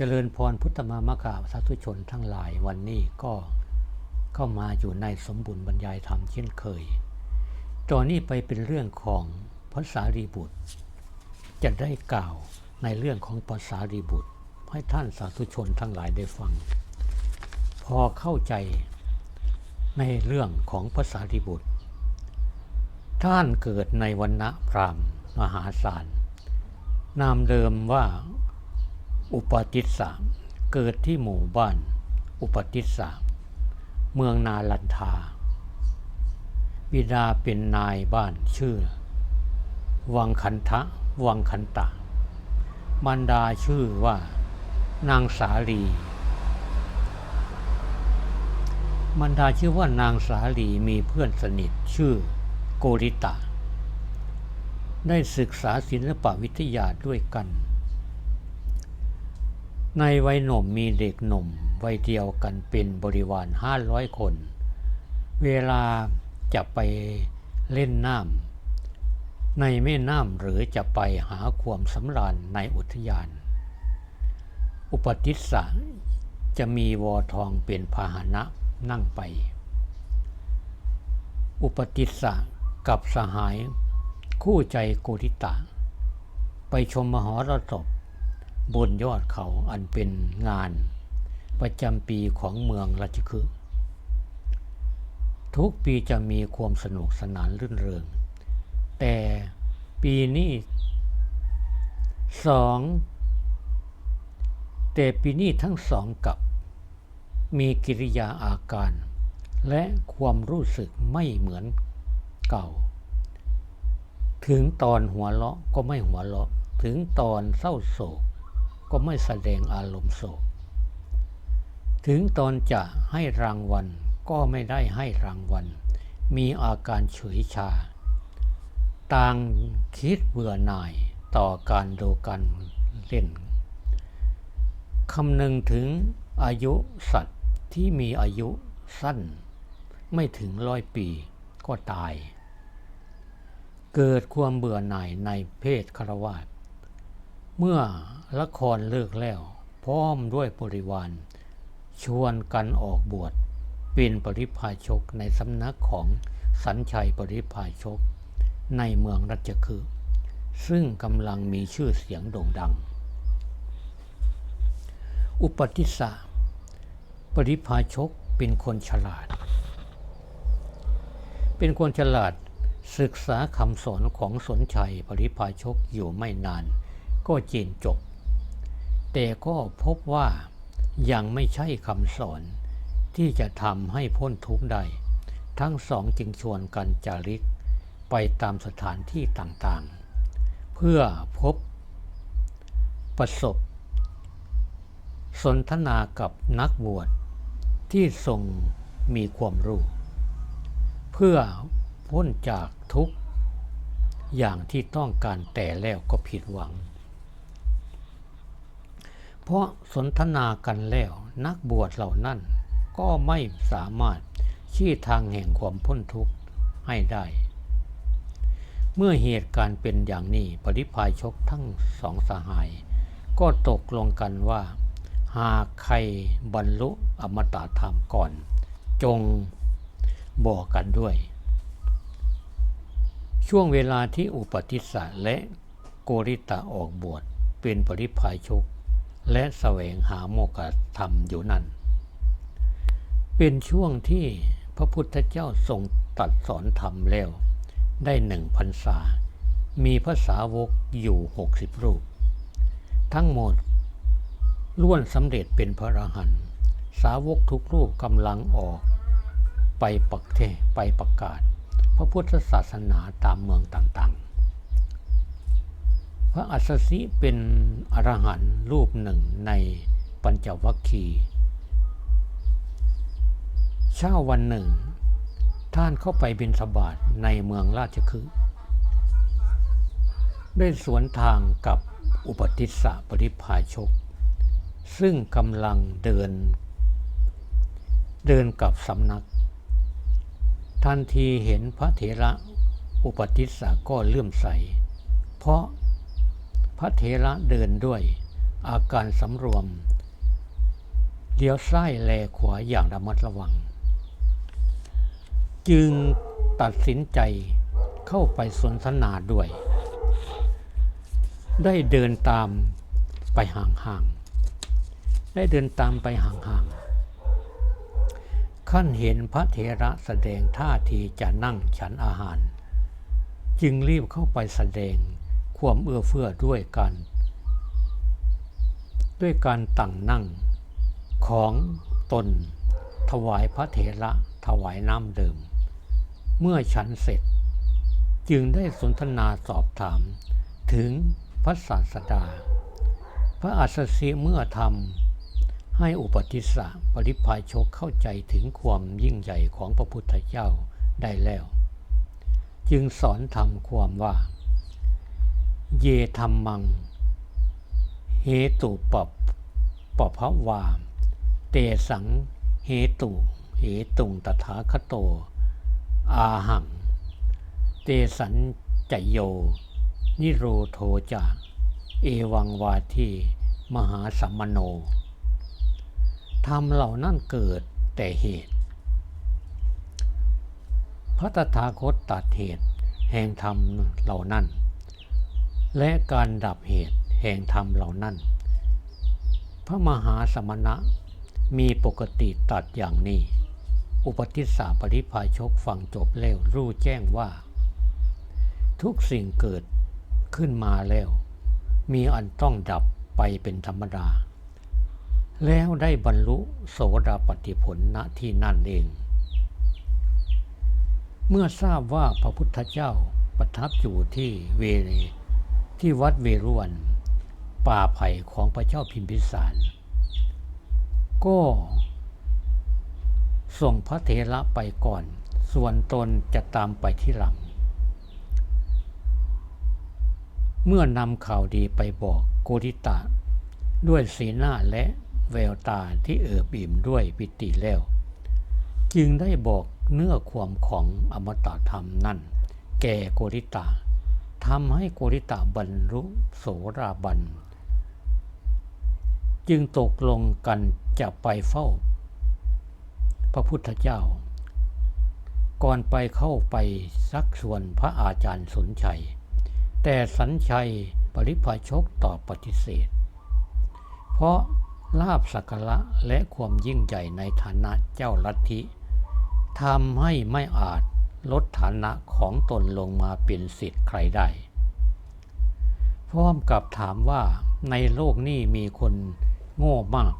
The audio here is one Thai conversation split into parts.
เจริญพรพุทธมามกาสาธุชนทั้งหลายวันนี้ก็เข้ามาอยู่ในสมบูรณ์บรรยายธรรมเช่นเคย ตอนนี้ไปเป็นเรื่องของภาษารีบุตร จะได้กล่าวในเรื่องของภาษารีบุตร ให้ท่านสาธุชนทั้งหลายได้ฟัง พอเข้าใจในเรื่องของภาษารีบุตร ท่านเกิดในวันณะพรามมหาศาลนามเดิมว่า อุปติสสะเกิดที่หมู่บ้าน อุปติสสะเมืองนาลันทา บิดาเป็นนายบ้านชื่อ วังคันทะ วังคันตะมารดาชื่อว่านางสาลีมารดาชื่อว่านางสาลีมีเพื่อนสนิทชื่อโกริตะ ได้ศึกษาศิลปวิทยาด้วยกัน ในวัยหนุ่มมีเด็กหนุ่มวัยเดียวกันเป็นบริวารห้าร้อยคน เวลาจะไปเล่นน้ำในแม่น้ำหรือจะไปหาความสำราญในอุทยาน อุปติสสะจะมีวอทองเป็นพาหนะนั่งไป อุปติสสะกับสหายคู่ใจโกริตะ ไปชมมหรสพ บนยอดเขาอันเป็นงานประจำปีของเมืองราชคฤห์ทุกปีจะมีความสนุกสนานรื่นเริง แต่ปีนี้สองแต่ปีนี้ทั้งสองกับ มีกิริยาอาการ และความรู้สึกไม่เหมือนเก่า ถึงตอนหัวเราะก็ไม่หัวเราะ ถึงตอนเศร้าโศก ก็ไม่แสดงอารมณ์โศก ถึงตอนจะให้รางวัลก็ไม่ได้ให้รางวัล มีอาการเฉยชา ต่างคิดเบื่อหน่ายต่อการดูการเล่นคำนึงถึงอายุสัตว์ที่มีอายุสั้น ไม่ถึงร้อยปีก็ตาย เกิดความเบื่อหน่ายในเพศคารวาส เมื่อละครเลิกแล้ว พร้อมด้วยบริวาร ชวนกันออกบวชเป็นปริพาชกในสำนักของสัญชัยปริพาชก ในเมืองรัชคือ ซึ่งกำลังมีชื่อเสียงโด่งดัง อุปติสสะปริพาชกเป็นคนฉลาด เป็นคนฉลาดศึกษาคำสอนของสนชัยปริพาชกอยู่ไม่นาน ก็เจนจบ แต่ก็พบว่ายังไม่ใช่คำสอนที่จะทำให้พ้นทุกข์ได้ทั้งสองจึงชวนกันจาริกไปตามสถานที่ต่างๆ เพื่อพบประสบ สนทนากับนักบวชที่ทรงมีความรู้ เพื่อพ้นจากทุกอย่างที่ต้องการแต่แล้วก็ผิดหวัง เพราะสนทนากันแล้วนักบวชเหล่านั้น ก็ไม่สามารถชี้ทางแห่งความพ้นทุกข์ให้ได้ เมื่อเหตุการณ์เป็นอย่างนี้ปริพายชกทั้งสองสหาย ก็ตกลงกันว่า หากใครบรรลุอมตะธรรมก่อน จงบอกกันด้วย ช่วงเวลาที่อุปติสสะและโกริตะออกบวชเป็นปริพายชก และแสวงหาโมกขธรรมอยู่นั่นเป็นช่วงที่พระพุทธเจ้าทรงตัดสอนธรรมแล้ว ได้หนึ่งพรรษา มีภาษาวกอยู่หกสิบรูป ทั้งหมดล้วนสำเร็จเป็นพระอรหันต์สาวกทุกรูปกำลังออกไปปักเทไปประกาศ พระพุทธศาสนาตามเมืองต่างๆ ระอัสสิเป็นอรหันต์รูปหนึ่งในปัญจวัคคีย์เช้าวันหนึ่ง ท่านเข้าไปบินสบาทในเมืองราชคฤห์ได้สวนทางกับอุปติสสะปริพาชก ซึ่งกำลังเดิน เดินกับสำนัก ทันทีเห็นพระเถระอุปติสสะก็เลื่อมใส เพราะ พระเถระเดินด้วย อาการสำรวม เลี้ยวซ้ายแลขวาอย่างระมัดระวัง จึงตัดสินใจเข้าไปสนทนาด้วย ได้เดินตามไปห่างๆ ได้เดินตามไปห่างๆ ขั้นเห็นพระเถระแสดงท่าทีจะนั่งฉันอาหาร จึงรีบเข้าไปแสดง ความเอื้อเฟื้อด้วยกัน ด้วยการตั้งนั่งของตน ถวายพระเถระถวายน้ำเดิม เมื่อฉันเสร็จ จึงได้สนทนาสอบถาม ถึงพระศาสดา พระอัสสชิเมื่อทำให้อุปติสสะปริพายชกเข้าใจถึงความยิ่งใหญ่ของพระพุทธเจ้าได้แล้ว จึงสอนทำความว่า เยธรรมัง เหตุปปปภวาม เตสัง เหตุเหตุงตถาคโต อาหัง เตสันจโย นิโรโทจาเอวังวาทีมหาสัมมโนธรรมเหล่านั้นเกิดแต่เหตุ พระตถาคตตัดเหตุแห่งธรรมเหล่านั้น และการดับเหตุแห่งธรรมเหล่านั้น พระมหาสมณะมีปกติตัดอย่างนี้ อุปติสสะปริพาชกฟังจบแล้วรู้แจ้งว่า ทุกสิ่งเกิดขึ้นมาแล้ว มีอันต้องดับไปเป็นธรรมดา แล้วได้บรรลุโสดาปฏิผลณที่นั่นเอง เมื่อทราบว่าพระพุทธเจ้าประทับอยู่ที่เวเร ที่วัดเวรุวัน ป่าไผ่ของพระเจ้าพิมพิสาร ก็ส่งพระเถระไปก่อน ส่วนตนจะตามไปที่หลัง เมื่อนำข่าวดีไปบอกโกริตะ ด้วยสีหน้าและแววตาที่เอิบอิ่มด้วยปิติแล้ว จึงได้บอกเนื้อความของอมตะธรรมนั่น แก่โกริตะ ทำให้โกริตะบรรลุโสราบัน จึงตกลงกันจะไปเฝ้า พระพุทธเจ้า ก่อนไปเข้าไปซักส่วนพระอาจารย์สนชัย แต่สันชัยปริพาชกตอบปฏิเสธ เพราะลาบสักระและความยิ่งใหญ่ในฐานะเจ้าลัทธิทำให้ไม่อาจ ลดฐานะของตนลงมาเป็นสิทธิ์ใครได้ พร้อมกับถามว่าในโลกนี้มีคนโง่มาก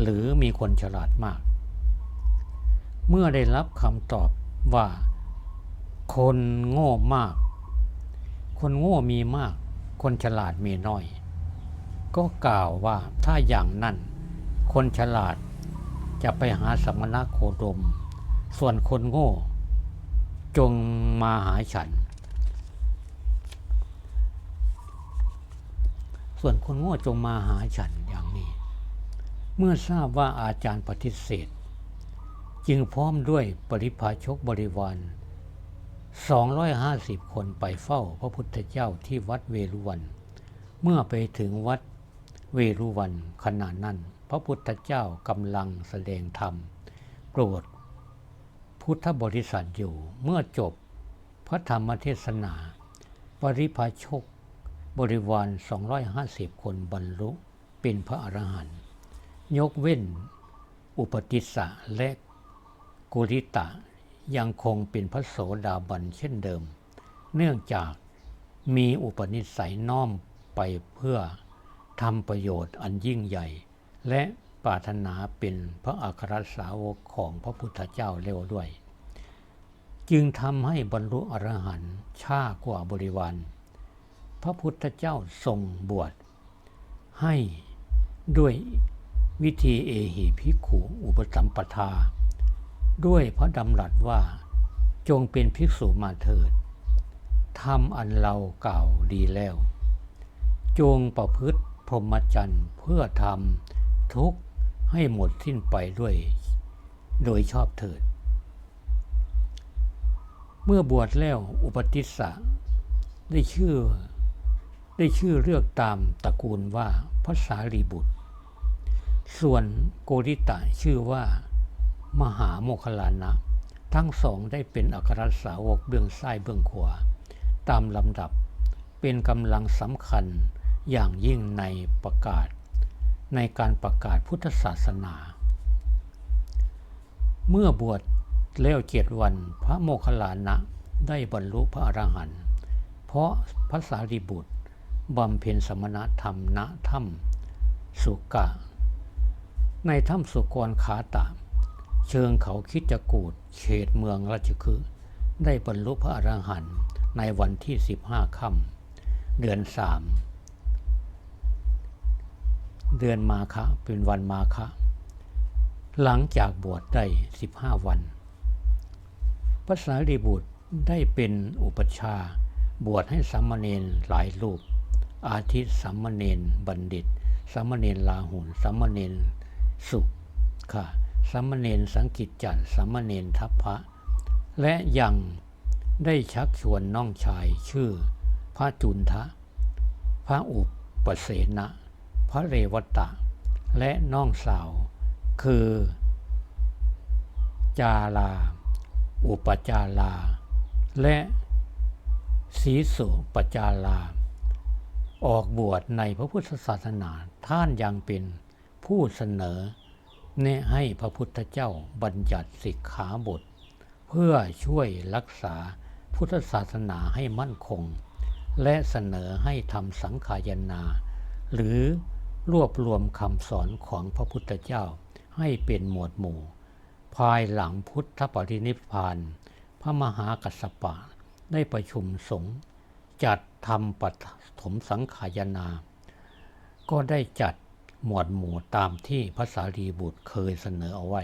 หรือมีคนฉลาดมาก เมื่อได้รับคำตอบว่า คนโง่มาก คนโง่มีมาก คนฉลาดมีน้อย ก็กล่าวว่าถ้าอย่างนั้น คนฉลาดจะไปหาสมณะโคดม ส่วนคนโง่ จงมาหาฉัน ส่วนคนโง่จงมาหาฉันอย่างนี้ เมื่อทราบว่าอาจารย์ปฏิเสธ จึงพร้อมด้วยปริพาชกบริวาร 250 คนไปเฝ้าพระพุทธเจ้าที่วัดเวรุวัน เมื่อไปถึงวัดเวรุวันขณะนั้น พระพุทธเจ้ากำลังแสดงธรรมโปรด พุทธบริษัทอยู่เมื่อจบพระธรรมเทศนา ปริพาชก บริวาร 250 คนบรรลุเป็นพระอรหันต์ยกเว้น อุปติสสะและกุริตะยังคงเป็นพระโสดาบันเช่นเดิม เนื่องจากมีอุปนิสัยน้อมไปเพื่อทำประโยชน์อันยิ่งใหญ่ และ ปรารถนาเป็นพระอัครสาวกของพระพุทธเจ้าเร็วด้วย จึงทำให้บรรลุอรหันต์ช้ากว่าบริวารพระพุทธเจ้าทรงบวชให้ด้วยวิธีเอหิภิขุอุปสัมปทา ด้วยพระดำรัสว่าจงเป็นภิกษุมาเถิดทำอันเรากล่าดีแล้ว จงประพฤติพรหมจรรย์เพื่อทำทุก ให้หมดสิ้นไปด้วยโดยชอบเถิด เมื่อบวชแล้วอุปติสสะได้ชื่อได้ชื่อเลือกตามตระกูลว่าพระสารีบุตร ส่วนโกริตะชื่อว่า มหาโมคคลลานะ ทั้งสองได้เป็นอัครสาวกเบื้องซ้ายเบื้องขวา ตามลำดับเป็นกำลังสำคัญอย่างยิ่งในประกาศ ในการประกาศพุทธศาสนา เมื่อบวชแล้วเจ็ดวันพระโมคคัลลานะได้บรรลุพระอรหันต์เพราะพระสารีบุตรบำเพ็ญสมณธรรมณถ้ำสุกะ ในถ้ำสุกรขาตะ เชิงเขาคิดจกูดเขตเมืองราชคฤห์ได้บรรลุพระอรหันต์ในวันที่ 15 ค่ำเดือนสาม เดือนมาคะเป็นวันมาคะ หลังจากบวชได้ 15 วัน พระสารีบุตรได้เป็นอุปชาบวชให้สามเณรหลายรูป อาทิสามเณรบัณฑิตสามเณรลาหุนสามเณรสุขค่ะสามเณรสังกิจจันทร์สามเณรทัพพระ และยังได้ชักชวนน้องชายชื่อพระจุนทะ พระอุปเสนะ พระเรวตะ และน้องสาว คือ จาลาอุปจารา และสีสุปจารา ออกบวชในพระพุทธศาสนาท่านยังเป็นผู้เสนอแนะให้พระพุทธเจ้าบัญญัติสิกขาบท เพื่อช่วยรักษาพุทธศาสนาให้มั่นคง และเสนอให้ทำสังขายนา หรือ รวบรวมคำสอนของพระพุทธเจ้าให้เป็นหมวดหมู่ ภายหลังพุทธปรินิพพาน พระมหากัสสปะได้ประชุมสงฆ์จัดทำปฐมสังขายนา ก็ได้จัดหมวดหมู่ตามที่พระสารีบุตรเคยเสนอเอาไว้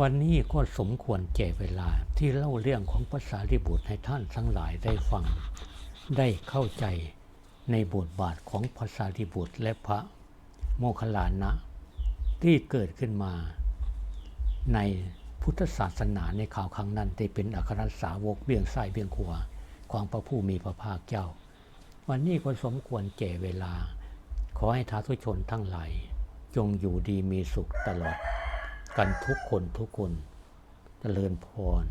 วันนี้ก็สมควรแก่เวลาที่เล่าเรื่องของพระสารีบุตรให้ท่านทั้งหลายได้ฟัง ได้เข้าใจ ในบทบาทของพระสารีบุตรและพระโมคคัลลานะที่เกิดขึ้นมาในพุทธศาสนาในข่าวครั้งนั้นได้เป็นอัครสาวกเบี่ยงซ้ายเบี่ยงขวาของพระผู้มีพระภาคเจ้า วันนี้ก็สมควรแก่เวลา ขอให้ท้าทุชนทั้งหลายจงอยู่ดีมีสุขตลอด กันทุกคนทุกคนเจริญพร